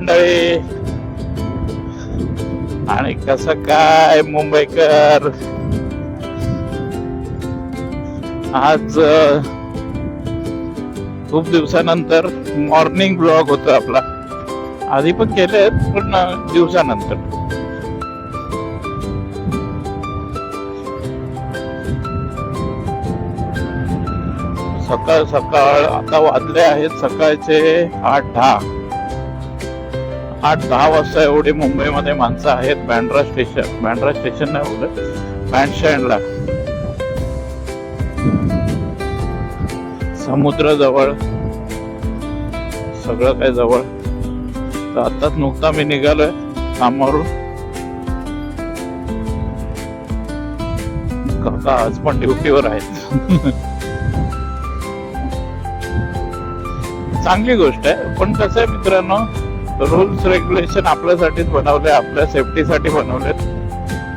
मंडळी. आणि कसं काय मुंबईकर? आज खूप दिवसानंतर मॉर्निंग ब्लॉग होतो आपला. आधी पण केले पण दिवसानंतर. सकाळ सकाळ आता वाजले आहेत सकाळचे आठ दहा. आठ दहा वाजता एवढी मुंबईमध्ये माणसं आहेत बँड्रा स्टेशन. बँड्रा स्टेशन नाही बोलत बँड स्टँडला समुद्र जवळ सगळं काय जवळ. तर आताच नुकता मी निघालोय कामावरून. काका आज पण ड्युटीवर आहेत. चांगली गोष्ट आहे. पण कसं आहे मित्रांनो रूल्स रेग्युलेशन आपल्यासाठीच बनवले आपल्या सेफ्टीसाठी बनवले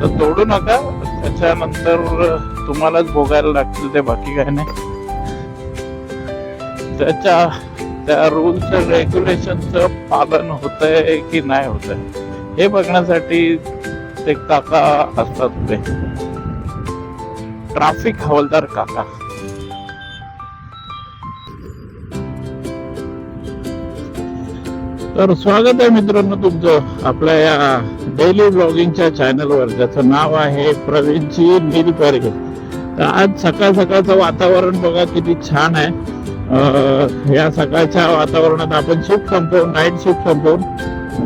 तर तोडू नका त्याच्यानंतर तुम्हालाच भोगायला लागतील ते बाकी काय नाही. त्याच्या त्या रूल्स रेग्युलेशनचं पालन होत आहे की नाही होत आहे हे बघण्यासाठी ते काका असतात ते. ट्राफिक हवालदार काका. तर स्वागत आहे मित्रांनो तुमचं आपल्या या डेली ब्लॉगिंगच्या चॅनलवर ज्याचं नाव आहे प्रवीणची नीलपरी तर आज सकाळ सकाळचं वातावरण बघा किती छान आहे. या सकाळच्या वातावरणात आपण शिफ्ट संपवून नाईट शिफ्ट संपवून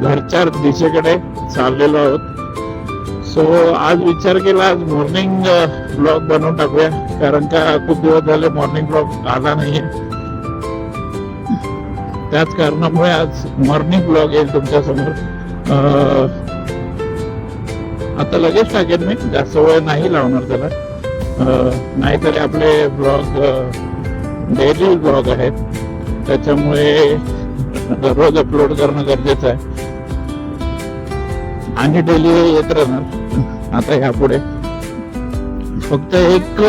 घरच्या दिशेकडे चाललेलो आहोत. सो आज विचार केला आज मॉर्निंग ब्लॉग बनवून टाकूया. कारण का खूप दिवस झाले मॉर्निंग ब्लॉग आला नाहीये. त्याच कारणामुळे आज मॉर्निंग ब्लॉग येईल तुमच्यासमोर आता लगेच टाकेन मी जास्त वेळ नाही लावणार त्याला. नाहीतरी आपले ब्लॉग डेली ब्लॉग आहेत. त्याच्यामुळे दररोज अपलोड करणं गरजेचं आहे. आणि डेली येत राहणार. आता ह्यापुढे फक्त एक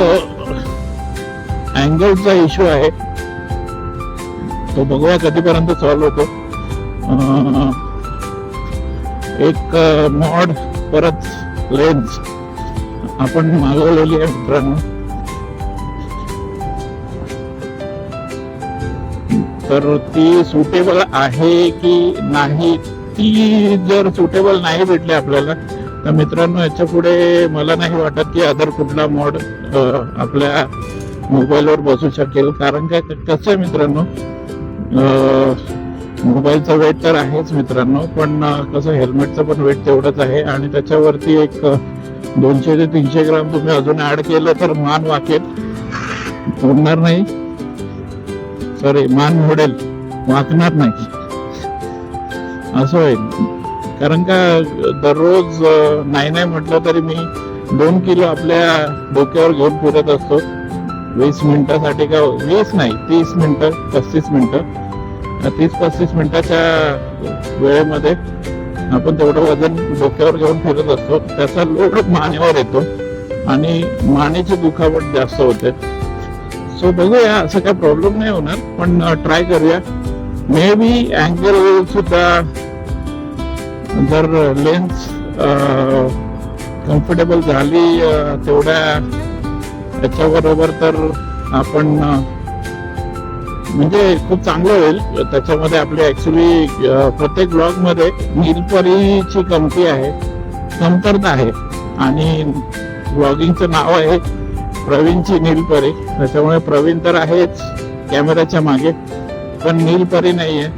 अँगलचा इश्यू आहे. तो बघूया कधीपर्यंत सॉल्व्ह होतो. एक मॉड परत लेन्स. आपण मागवलेली आहे मित्रांनो. तर ती सुटेबल आहे की नाही ती जर सुटेबल नाही भेटली आपल्याला तर मित्रांनो याच्यापुढे मला नाही वाटत की अदर कुठला मॉड आपल्या मोबाईलवर बसू शकेल. कारण काय कसं आहे मित्रांनो मोबाईलचा वेट तर आहेच मित्रांनो पण कसं हेल्मेटचं पण वेट तेवढंच आहे आणि त्याच्यावरती एक दोनशे ते तीनशे ग्राम तुम्ही अजून ऍड केलं तर मान वाकेल. उडणार नाही. सॉरी मान मोडेल. वाकणार नाही. असं होईल. कारण का दररोज नाही नाही म्हटलं तरी मी दोन किलो आपल्या डोक्यावर घेऊन फिरत असतो. वीस मिनिटासाठी का वीस नाही तीस मिनिटं पस्तीस मिनिटं. तीस पस्तीस मिनिटाच्या वेळेमध्ये आपण तेवढं वजन डोक्यावर घेऊन फिरत असतो. त्याचा लोड मानेवर येतो आणि मानेची दुखापत जास्त होते. सो बघूया असं काही प्रॉब्लेम नाही होणार पण ट्राय करूया. मे बी अँगल सुद्धा जर लेन्स कम्फर्टेबल झाली तेवढ्या त्याच्याबरोबर तर आपण म्हणजे खूप चांगलं होईल. त्याच्यामध्ये आपली ऍक्च्युली प्रत्येक ब्लॉगमध्ये नीलपरीची कमती आहे कमतरता आहे. आणि ब्लॉगिंगचं नाव आहे प्रवीणची नीलपरी. त्याच्यामुळे प्रवीण तर आहेच कॅमेऱ्याच्या मागे पण नीलपरी नाहीये.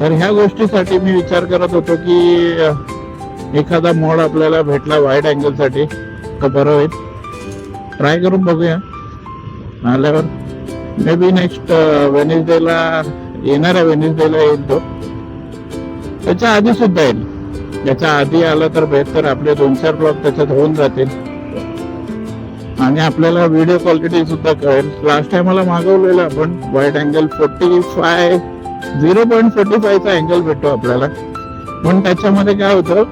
तर ह्या गोष्टीसाठी मी विचार करत होतो की एखादा मोड आपल्याला भेटला वाईड अँगलसाठी. तर बरं होईल. ट्राय करून बघूया. आल्यावर मे बी नेक्स्ट वेनेसडेला येणाऱ्या वेनेसडेला येईल तो. त्याच्या आधी सुद्धा येईल. त्याच्या आधी आलं तर बेहतर. आपले दोन चार ब्लॉक त्याच्यात होऊन जातील. आणि आपल्याला व्हिडिओ क्वालिटी सुद्धा कळेल. लास्ट टाइम मला मागवलेला आपण वाईट angle forty five zero point forty फायचा angle भेटतो आपल्याला. पण त्याच्यामध्ये काय होतं?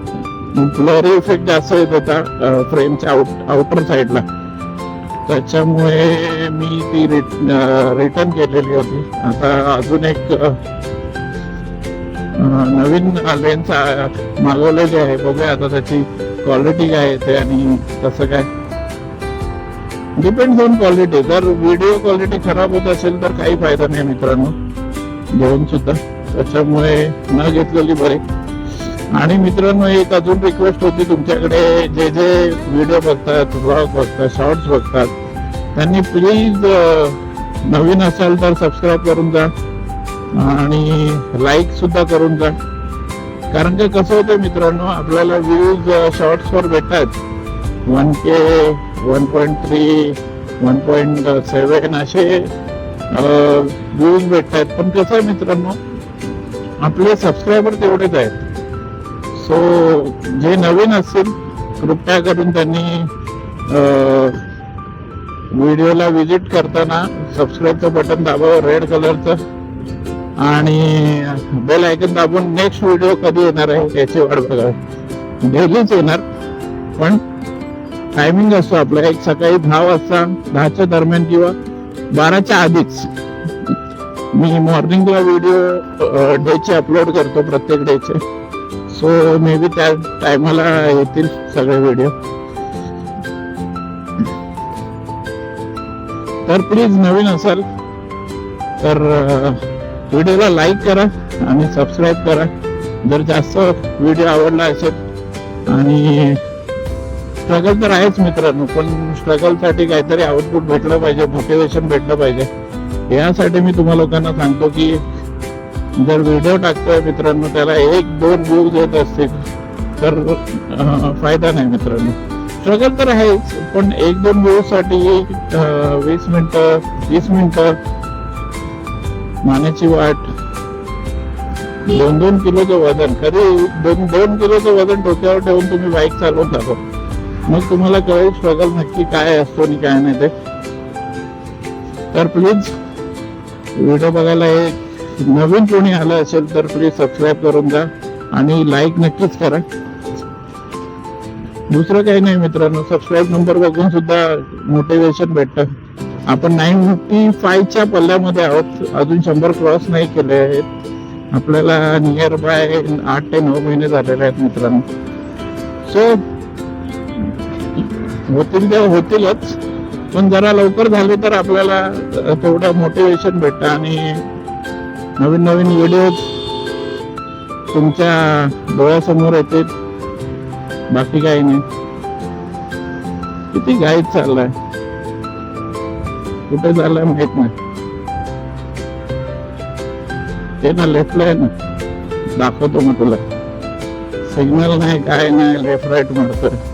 ब्लरी इफेक्ट जास्त येत होता फ्रेमच्या आउट आउटर साईडला त्याच्यामुळे मी ती रिटर्न केलेली होती. आता अजून एक नवीन लेन्स मागवलेली आहे. बघूया आता त्याची क्वालिटी काय येते आणि कसं काय. डिपेंड ऑन क्वालिटी जर व्हिडिओ क्वालिटी खराब होत असेल तर काही फायदा नाही मित्रांनो. घेऊन सुद्धा. त्याच्यामुळे न घेतलेली बरी. आणि मित्रांनो एक अजून रिक्वेस्ट होती तुमच्याकडे. जे जे व्हिडिओ बघतात ब्लॉग बघतात शॉर्ट्स बघतात त्यांनी प्लीज नवीन असाल तर सबस्क्राईब करून जा. आणि लाईक सुद्धा करून जा. कारण की कसं होतं मित्रांनो आपल्याला व्ह्यूज शॉर्ट्सवर भेटतात. One K one point three one point seven असे व्ह्यूज भेटतात. पण कसं आहे मित्रांनो आपले सबस्क्रायबर तेवढेच आहेत. सो जे नवीन असतील कृपया करून त्यांनी व्हिडिओला विजिट करताना सबस्क्राईबचं बटन दाबावं रेड कलरचं आणि बेल ऐकून दाबून नेक्स्ट व्हिडिओ कधी येणार आहे याची वाट बघा. डेलीच येणार. पण टायमिंग असतो आपला. एक सकाळी दहा वाजता दहाच्या दरम्यान किंवा बाराच्या आधीच. मी मॉर्निंगला व्हिडिओ डेचे अपलोड करतो प्रत्येक डेचे सो मे बी त्या टायमाला येतील सगळे व्हिडिओ तर प्लीज नवीन असाल तर व्हिडिओला लाईक करा आणि सबस्क्राईब करा. जर जास्त व्हिडिओ आवडला असेल आणि स्ट्रगल तर आहेच मित्रांनो पण स्ट्रगलसाठी काहीतरी आउटपुट भेटलं पाहिजे मोटिवेशन भेटलं पाहिजे. यासाठी मी तुम्हा लोकांना सांगतो की जर व्हिडिओ टाकतोय मित्रांनो त्याला एक दोन व्ह्यूज येत असतील तर फायदा नाही मित्रांनो. स्ट्रगल तर आहेच पण एक दोन साठी वीस मिनिटं तीस मिनिटं मानेची वाट. दोन दोन किलोचं वजन कधी दोन दोन किलोचं वजन डोक्यावर ठेवून तुम्ही बाईक चालवून दाखव मग तुम्हाला कळेल स्ट्रगल नक्की काय असतो आणि काय नाही ते. तर प्लीज व्हिडिओ बघायला एक नवीन कोणी आलं असेल तर प्लीज सबस्क्राईब करून जा आणि लाईक नक्कीच करा. दुसरं काही नाही मित्रांनो सबस्क्राईब नंबर बघून सुद्धा मोटिवेशन भेटतं. आपण नाईन फिफ्टी फायच्या पल्ल्यामध्ये आहोत. अजून शंभर क्रॉस नाही केले आहेत. आपल्याला नियर बाय आठ ते नऊ महिने झालेले आहेत मित्रांनो. सो होतील ते होतीलच. पण जरा लवकर झाले तर आपल्याला तेवढं मोटिवेशन भेटतं आणि नवीन नवीन व्हिडिओ तुमच्या डोळ्यासमोर येते. बाकी काही नाही. किती गाईड चाललाय. कुठे चाललाय माहीत नाही. ते ना लेफ्टला आहे ना. दाखवतो मग तुला. सिग्नल नाही काय नाही लेफ्ट राईट मारतोय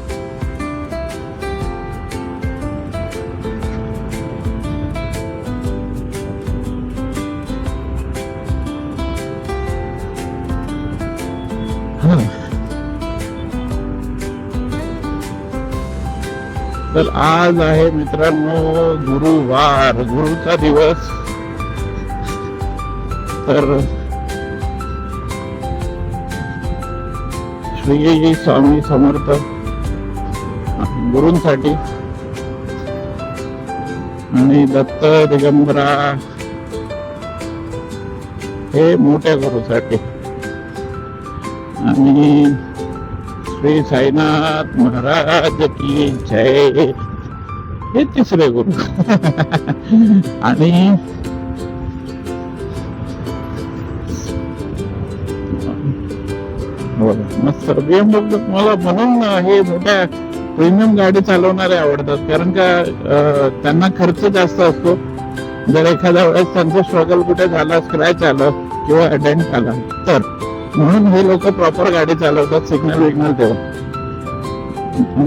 तर आज आहे मित्रांनो गुरुवार गुरुचा दिवस. तर श्री स्वामी समर्थ गुरूंसाठी आणि दत्त दिगंबरा हे मोठ्या गुरुसाठी. आणि श्री साईनाथ महाराज की जय. हे तिसरे गुरु आणि मस्त बीएमडब्ल्यू मला म्हणून हे मोठ्या प्रीमियम गाडी चालवणारे आवडतात. कारण का त्यांना खर्च जास्त असतो. जर एखाद्या वेळेस त्यांचं स्ट्रगल कुठे झाला स्क्रॅच आलं किंवा डेंट आला तर. म्हणून हे लोक प्रॉपर गाडी चालवतात सिग्नल विग्नल ठेवून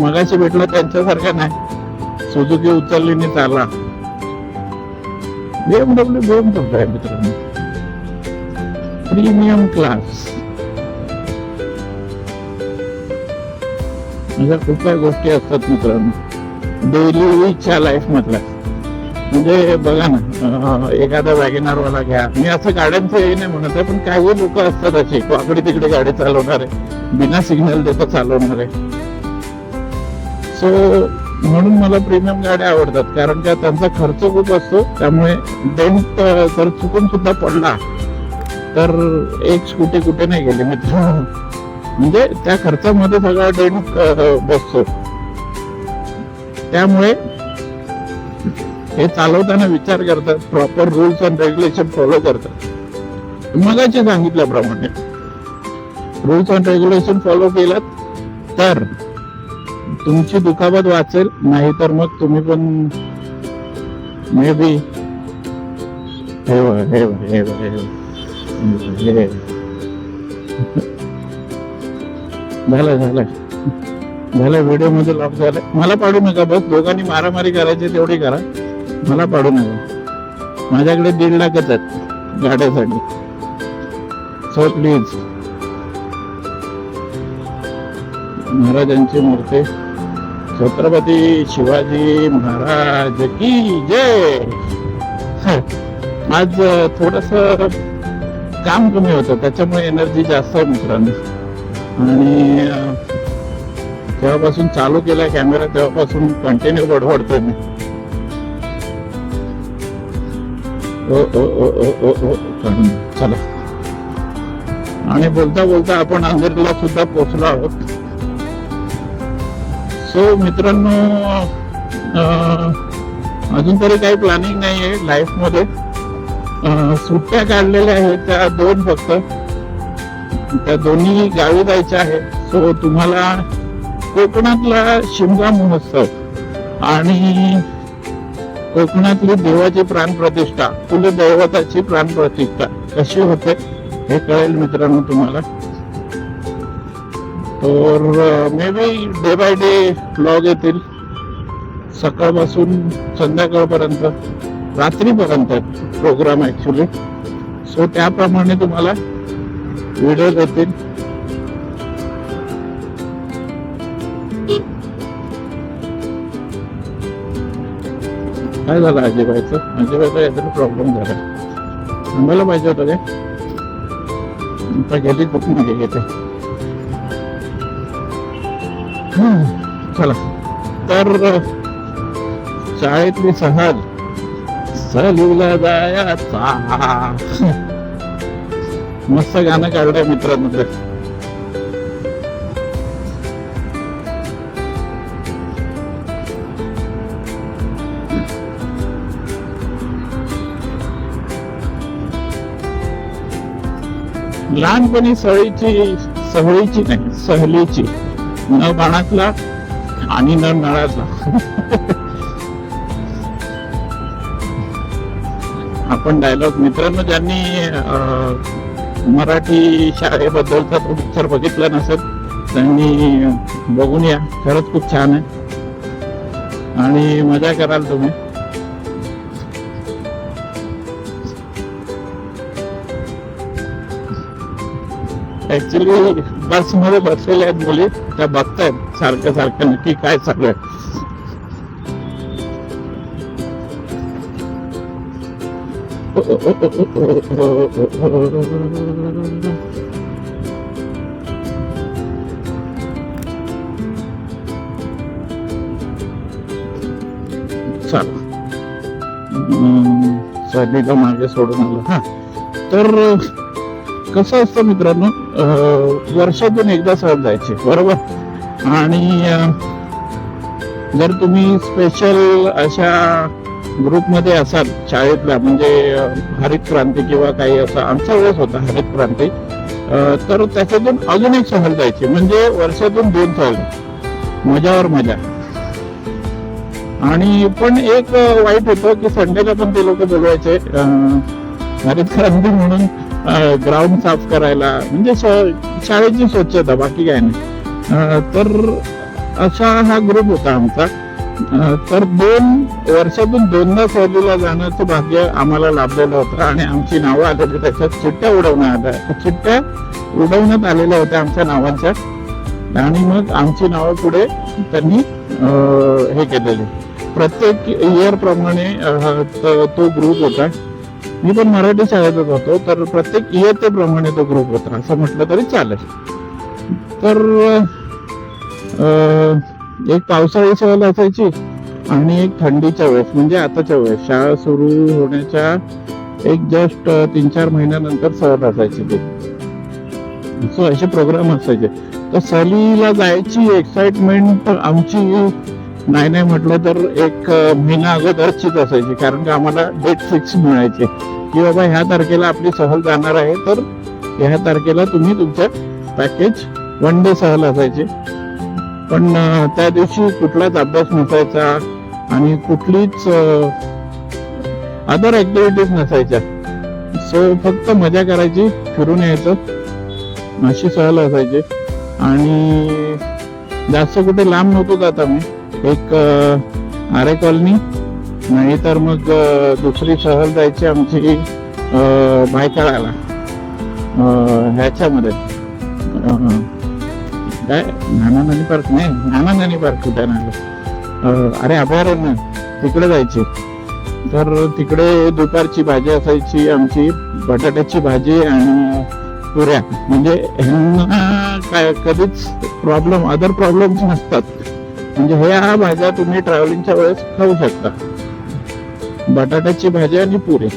मगाशी भेटलं त्यांच्यासारखं नाही. सुजुकी उचलली आणि चाला बीएमडब्ल्यू बीएमडब्ल्यू आहे मित्रांनो. प्रीमियम क्लास अशा खूप काही गोष्टी असतात मित्रांनो. डेलीच्या लाईफ मधल्या. म्हणजे बघा ना एखादा वॅगनार वाला घ्या. मी असं गाड्यांचं हे नाही म्हणत आहे पण काही लोक असतात असे वाकडे तिकडे गाडी चालवणारे बिना सिग्नल देता चालवणारे सो म्हणून मला प्रीमियम गाड्या आवडतात कारण का त्यांचा खर्च खूप असतो त्यामुळे डेंट जर चुकून सुद्धा पडला तर एक स्कूटी कुठे नाही गेली मित्र. म्हणजे त्या खर्चामध्ये सगळा डेंट बसतो. त्यामुळे हे चालवताना विचार करतात proper rules and regulation follow करतात. मगाशी सांगितल्याप्रमाणे रुल्स अँड रेग्युलेशन फॉलो केलात तर तुमची दुखापत वाचेल नाही तर मग तुम्ही पण मे बी हे हे हे हे. झालं झालं. झालं व्हिडिओमध्ये लॉक झालं. मला पाडू नका बस. दोघांनी मारामारी करायची तेवढी करा. मला पाडू नका माझ्याकडे दीड लाखच आहेत गाड्यासाठी. सो प्लीज महाराजांची मूर्ती. छत्रपती शिवाजी महाराज की जय. आज थोडस काम कमी होतं. त्याच्यामुळे एनर्जी जास्त आहे मित्रांनो. आणि तेव्हापासून जेव्हापासून चालू केला कॅमेरा तेव्हापासून कंटिन्यू बडबडतोय मी. ओ ओ ओ ओ ओ ओ. करून चला आणि बोलता बोलता आपण अंधेरला सुद्धा पोहोचलो आहोत. सो मित्रांनो अजून तरी काही प्लॅनिंग नाही आहे लाईफमध्ये सुट्ट्या काढलेल्या आहेत त्या दोन फक्त. त्या दोन्ही गावी जायच्या आहे. सो तुम्हाला कोकणातला शिमगा महोत्सव आणि कोकणातली देवाची प्राणप्रतिष्ठा कुलदैवताची प्राणप्रतिष्ठा कशी होते हे कळेल मित्रांनो तुम्हाला. तर maybe day by day blog येतील. सकाळपासून संध्याकाळपर्यंत रात्रीपर्यंत प्रोग्राम ॲक्च्युली सो त्याप्रमाणे तुम्हाला व्हिडिओ येतील काय झालं अजिबायचं अजिबाईचा काहीतरी प्रॉब्लेम झाला. थांबायला पाहिजे होतं ते आता गेली खूप मागे घेते चला. तर शाळेतली सहल. सहलीला जायाचा. मस्त गाणं काढलंय मित्रांमध्ये. लहानपणी सहळीची सहळीची नाही सहलीची. न बाणातला आणि न नळातला. आपण डायलॉग मित्रांनो ज्यांनी अं, मराठी शाळेबद्दलचा तो पिक्चर बघितला नसेल त्यांनी बघून या. खरंच खूप छान आहे. आणि मजा कराल तुम्ही. ऍक्च्युली बसमध्ये बसलेल्या आहेत मुली. त्या बघतायत सारखं सारखं नक्की काय चालू आहे. चला. मागे सोडून आलं. हा. तर कसं असतं मित्रांनो वर्षातून एकदा सहल जायचे बरोबर? आणि जर तुम्ही स्पेशल अशा ग्रुपमध्ये असाल शाळेतल्या म्हणजे हरित क्रांती किंवा काही असं आमचा वेळेस होता हरित क्रांती तर त्याच्यातून अजून एक सहल जायची म्हणजे वर्षातून दोन सहल मजावर मजा. आणि पण एक वाईट होतं की संडेला पण ते लोक बोलवायचे अं, हरित क्रांती म्हणून. ग्राउंड साफ करायला म्हणजे श- शाळेची स्वच्छता बाकी काय नाही. तर असा हा ग्रुप होता आमचा. तर दोन वर्षातून दोनदा सहलीला जाण्याचं भाग्य आम्हाला लाभलेलं होतं आणि आमची नावं आलेली त्याच्यात चिठ्ठ्या उडवण्यात आल्या चिठ्ठ्या उडवण्यात आलेल्या होत्या आमच्या नावांच्या. आणि मग आमची नावं पुढे त्यांनी हे केलेली. प्रत्येक इयर प्रमाणे तो ग्रुप होता. मी पण मराठी शाळेतच होतो तर प्रत्येक इयत्तेप्रमाणे तो ग्रुप होता. असं म्हटलं तरी चालेल. तर एक पावसाळी सहल असायची आणि एक थंडीच्या वेळेस म्हणजे आताच्या वेळेस. शाळा सुरू होण्याच्या एक जस्ट तीन चार महिन्यानंतर सहल असायची ते. सो असे प्रोग्राम असायचे. तर सहलीला जायची एक्साइटमेंट आमची नाही नाही म्हटलं तर एक महिना अगोदरचीच असायची कारण का आम्हाला डेट फिक्स मिळायचे. की बाबा ह्या तारखेला आपली सहल जाणार आहे तर ह्या तारखेला तुम्ही तुमच्या पॅकेज वन डे सहल असायचे. पण त्या दिवशी कुठलाच अभ्यास नसायचा आणि कुठलीच अदर ऍक्टिव्हिटीज नसायच्या. सो फक्त मजा करायची फिरून यायचं अशी सहल असायची. आणि जास्त कुठे लांब नव्हतो जात आम्ही. एक आरे कॉलनी. नाही तर मग दुसरी सहल जायची आमची अं, ह्याच्यामध्ये. काय? नाना नानी पार्क नाही? नाना नानी पार्क कुठे नाही अरे अभयारण्य. तिकडे जायचे. तर तिकडे दुपारची भाजी असायची आमची बटाट्याची भाजी आणि पुऱ्या. म्हणजे ह्यांना काय कधीच प्रॉब्लेम अदर प्रॉब्लेम्स नसतात. म्हणजे ह्या भाज्या तुम्ही ट्रॅव्हलिंगच्या वेळेस खाऊ शकता. बटाट्याची भाजी आणि पुरे.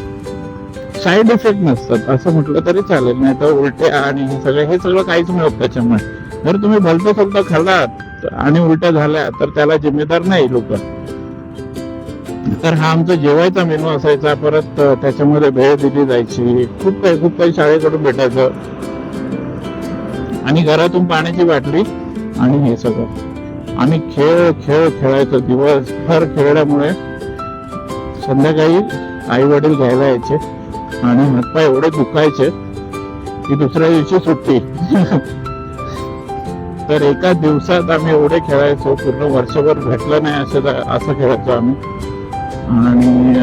साईड इफेक्ट नसतात असं म्हटलं तरी चालेल नाही तर उलट्या आणि हे सगळं हे सगळं काहीच मिळत त्याच्यामुळे. जर तुम्ही भलतं फक्त खाल्लात आणि उलट्या झाल्या तर त्याला जिम्मेदार नाही लोक. तर हा आमचा जेवायचा मेनू असायचा परत त्याच्यामध्ये भेळ दिली जायची. खूप काही खूप काही शाळेकडून भेटायचं. आणि घरातून पाण्याची बाटली आणि हे सगळं. आम्ही खेळ खेळ खेळायचो. दिवसभर खेळल्यामुळे संध्याकाळी आई वडील घ्यायला यायचे आणि हातपाय एवढे दुखायचे की दुसऱ्या दिवशी सुट्टी. तर एका दिवसात आम्ही एवढे खेळायचो. पूर्ण वर्षभर भेटलं नाही असं असं खेळायचो आम्ही. आणि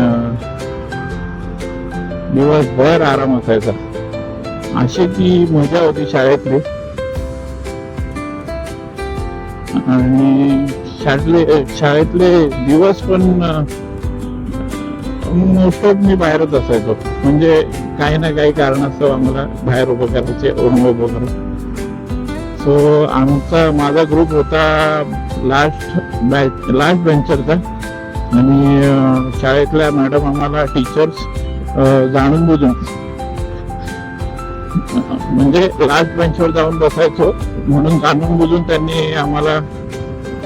दिवसभर आराम असायचा. अशी ती मजा होती शाळेतली आणि शाळेतले शाळेतले दिवस पण मोस्ट ऑफ मी बाहेरच असायचो. म्हणजे काही ना काही कारणास्तव आम्हाला बाहेर उभं करायचे ओढून उभं सो आमचा माझा ग्रुप होता लास्ट बॅच लास्ट बेंचरचा आणि शाळेतल्या मॅडम आम्हाला टीचर्स जाणून बुजून म्हणजे लास्ट बेंचवर जाऊन बसायचो. म्हणून जाणून बुजून त्यांनी आम्हाला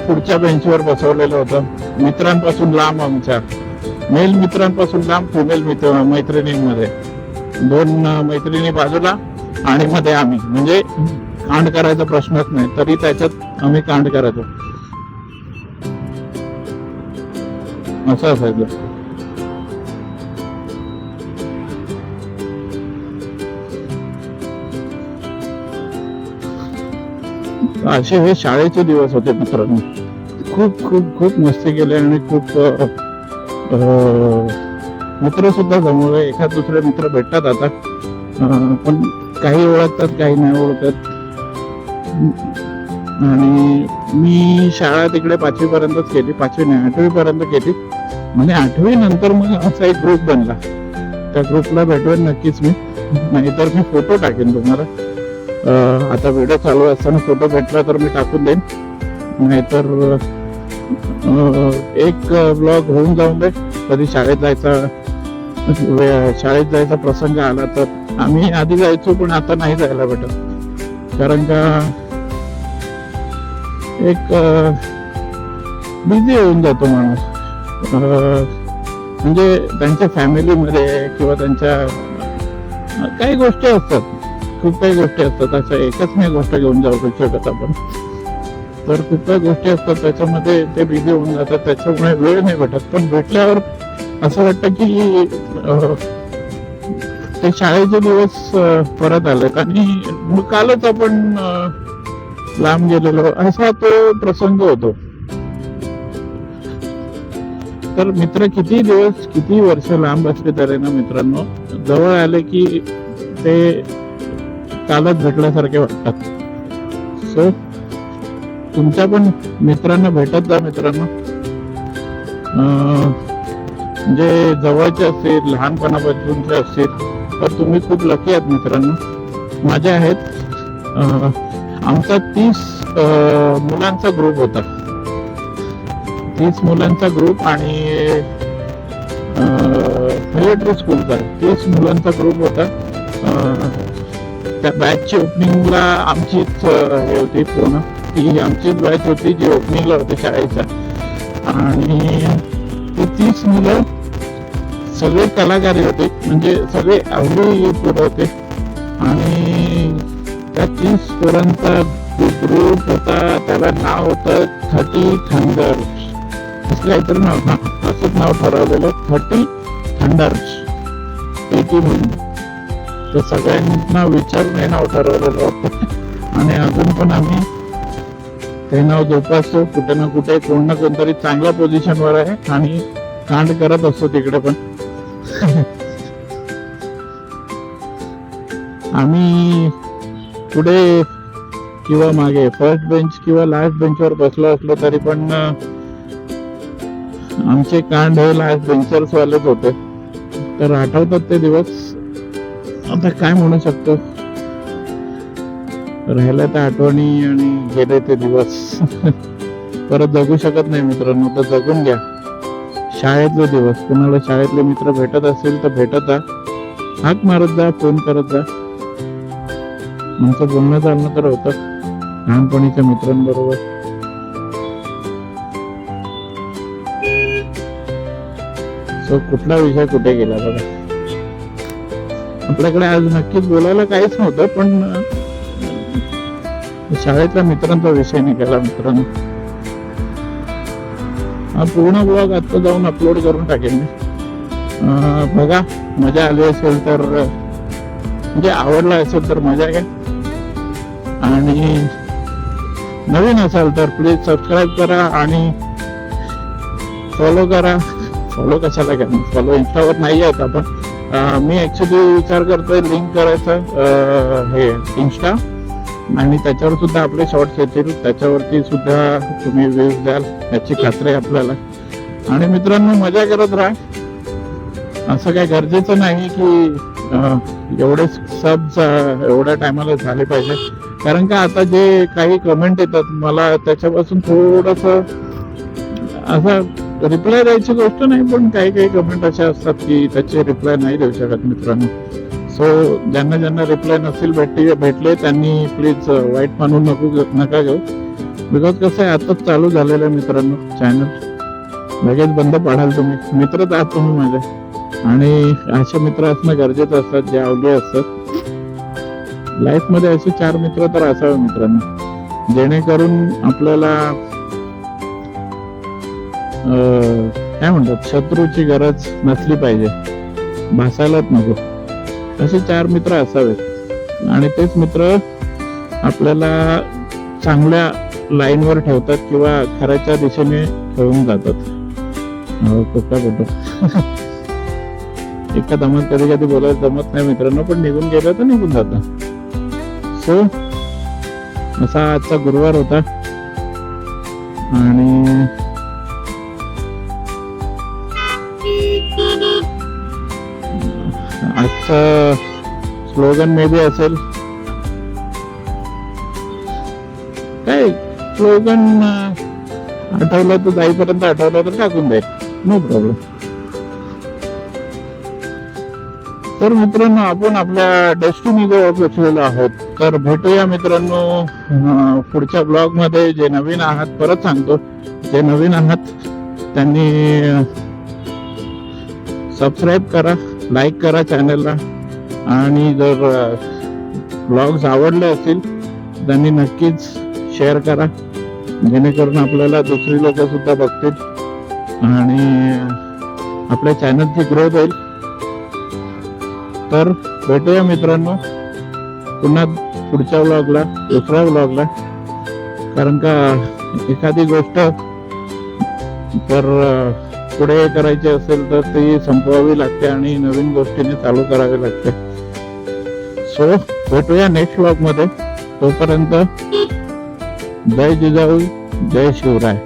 पुढच्या बेंचवर बसवलेलं होतं. मित्रांपासून लांब आमच्या. मेल मित्रांपासून लांब फिमेल मित्र मैत्रिणींमध्ये. दोन मैत्रिणी बाजूला आणि मध्ये आम्ही. म्हणजे कांड करायचा प्रश्नच नाही. तरी त्याच्यात आम्ही कांड करायचो. असं असायचं. असे हे शाळेचे दिवस होते मित्रांनो. खूप खूप खूप मस्ती केली आणि खूप मित्र सुद्धा जमवले. एखाद दुसरे मित्र भेटतात आता. पण काही ओळखतात काही नाही ओळखत. आणि मी शाळा तिकडे पाचवी पर्यंतच केली. पाचवी नाही आठवी पर्यंत केली. म्हणजे आठवी नंतर मग असा एक ग्रुप बनला. त्या ग्रुपला भेटवेन नक्कीच मी नाहीतर मी फोटो टाकेन तुम्हाला. आता व्हिडिओ चालू असताना फोटो भेटला तर मी टाकून देईन. नाहीतर एक ब्लॉग होऊन जाऊन दे. कधी शाळेत जायचा शाळेत जायचा प्रसंग आला तर. आम्ही आधी जायचो पण आता नाही जायला भेटत. कारण का एक बिझी होऊन जातो माणूस. म्हणजे त्यांच्या फॅमिलीमध्ये किंवा त्यांच्या काही गोष्टी असतात. खूप काही गोष्टी असतात अशा एकच नाही गोष्ट घेऊन जाऊ शकत आपण. तर खूप काही गोष्टी असतात त्याच्यामध्ये ते बिझी होऊन जातात त्याच्यामुळे वेळ नाही भेटत. पण भेटल्यावर असं वाटतं की ते शाळेचे दिवस परत आलेत. आणि कालच आपण लांब गेलेलो. असा तो प्रसंग होतो. तर मित्र किती दिवस किती वर्ष लांब असले तरी ना मित्रांनो जवळ आले की ते कालच भेटल्यासारखे वाटतात. सो तुमच्या पण मित्रांना भेटत जा मित्रांनो. अं, जे जवळचे असतील लहानपणापासूनचे असतील तर तुम्ही खूप लकी आहात मित्रांनो. माझे आहेत आमचा तीस मुलांचा ग्रुप होता. तीस मुलांचा ग्रुप आणि मिलिटरी स्कूलचा तीस मुलांचा ग्रुप होता. त्या बॅचची ओपनिंगला आमचीच हे होती पूर्ण. ती आमचीच बॅच होती जी ओपनिंगला होती शाळेच्या. आणि ती मुलं सगळे कलाकारी होते. म्हणजे सगळे आवडी पोरं होते. आणि त्या तीस पोरांचा ग्रुप होता त्याला नाव होतं थर्टी थंडर असं काहीतरी नाव ना असंच नाव ठरवलेलं थर्टी थंडर्स. एटी म्हणून. तर सगळ्यांना विचारून हे नाव ठरवलेलं होतं. आणि अजून पण आम्ही हे नाव जोपासतो. कुठे ना कुठे कोण ना कोणतरी चांगल्या पोझिशनवर आहे आणि कांड करत असतो तिकडे पण. आम्ही पुढे किंवा मागे फर्स्ट बेंच किंवा लास्ट बेंचवर बसलो असलो तरी पण आमचे कांड हे लास्ट बेंचर्स वालेच होते. तर आठवतात ते दिवस. आता काय म्हणू शकतो? राहिल्या त्या आठवणी आणि गेले ते दिवस. परत जगू शकत नाही मित्रांनो तर जगून घ्या. शाळेतले दिवस. कुणाला शाळेतले मित्र भेटत असेल तर भेटत जा. हाक मारत जा फोन करत जा. आमचं बोलणं चालणं तर होतं. लहानपणीच्या मित्रांबरोबर. सो कुठला विषय कुठे गेला बघा. आपल्याकडे आज नक्कीच बोलायला काहीच नव्हतं पण शाळेतल्या मित्रांचा विषय निघाला मित्रांनो. हा पूर्ण ब्लॉग आता जाऊन अपलोड करून टाकेन मी. बघा मजा आली असेल तर म्हणजे आवडला असेल तर मजा घ्या. आणि नवीन असाल तर प्लीज सबस्क्राईब करा आणि फॉलो करा. फॉलो कशाला करा फॉलो इंस्टावर नाही आहेत आपण. मी ऍक्च्युली विचार करतोय लिंक करायचं हे इन्स्टा आणि त्याच्यावर सुद्धा आपले शॉर्ट्स येतील. त्याच्यावरती सुद्धा तुम्ही व्ह्यूज द्याल. याची खात्री आहे आपल्याला. आणि मित्रांनो मजा करत राहा. असं काय गरजेचं नाही की एवढे सब एवढ्या टायमाला झाले पाहिजे. कारण का आता जे काही कमेंट येतात मला त्याच्यापासून थोडस असं रिप्लाय द्यायची गोष्ट नाही पण काही काही कमेंट अशा असतात की त्याचे रिप्लाय नाही देऊ शकत मित्रांनो. सो ज्यांना ज्यांना रिप्लाय नसेल भेटले भेटले त्यांनी प्लीज वाईट मानून नको नका घेऊ. बिकॉज कसं आहे आताच चालू झालेलं आहे मित्रांनो चॅनल लगेच बंद पाडाल तुम्ही. मित्रच आहात तुम्ही माझे. आणि असे मित्र असणं गरजेचं असतात जे अवघे असतात. लाईफमध्ये असे चार मित्र तर असावे मित्रांनो. जेणेकरून आपल्याला काय म्हणतात शत्रूची गरज नसली पाहिजे. भासायलाच नको. असे चार मित्र असावेत. आणि तेच मित्र आपल्याला चांगल्या लाईनवर ठेवतात किंवा खऱ्याच्या दिशेने ठेवून जातात. हो, कुठला कुठं. एका दमात कधी कधी बोलायला जमत नाही मित्रांनो पण निघून गेलं तर निघून जात. सो असा आजचा गुरुवार होता. आणि स्लोगन मे बी असेल. काय स्लोगन आठवलं तर जाईपर्यंत आठवलं तर टाकून जाईल नो प्रॉब्लेम तर मित्रांनो आपण आपल्या डेस्टिनी जवळ पोचलेलो आहोत. तर भेटूया मित्रांनो पुढच्या ब्लॉगमध्ये जे नवीन आहात परत सांगतो. जे नवीन आहात त्यांनी सबस्क्राईब करा. लाईक करा चॅनलला. आणि जर ब्लॉग्स आवडले असतील त्यांनी नक्कीच शेअर करा. जेणेकरून आपल्याला दुसरी लोक सुद्धा बघतील. आणि आपल्या चॅनलची ग्रोथ होईल. तर भेटूया मित्रांनो पुन्हा पुढच्या ब्लॉगला दुसऱ्या ब्लॉगला कारण का एखादी गोष्ट तर पुढे करायची असेल तर ती संपवावी लागते आणि नवीन गोष्टीने चालू करावी लागते. सो भेटूया नेक्स्ट ब्लॉगमध्ये. तोपर्यंत जय जिजाऊ जय शिवराय.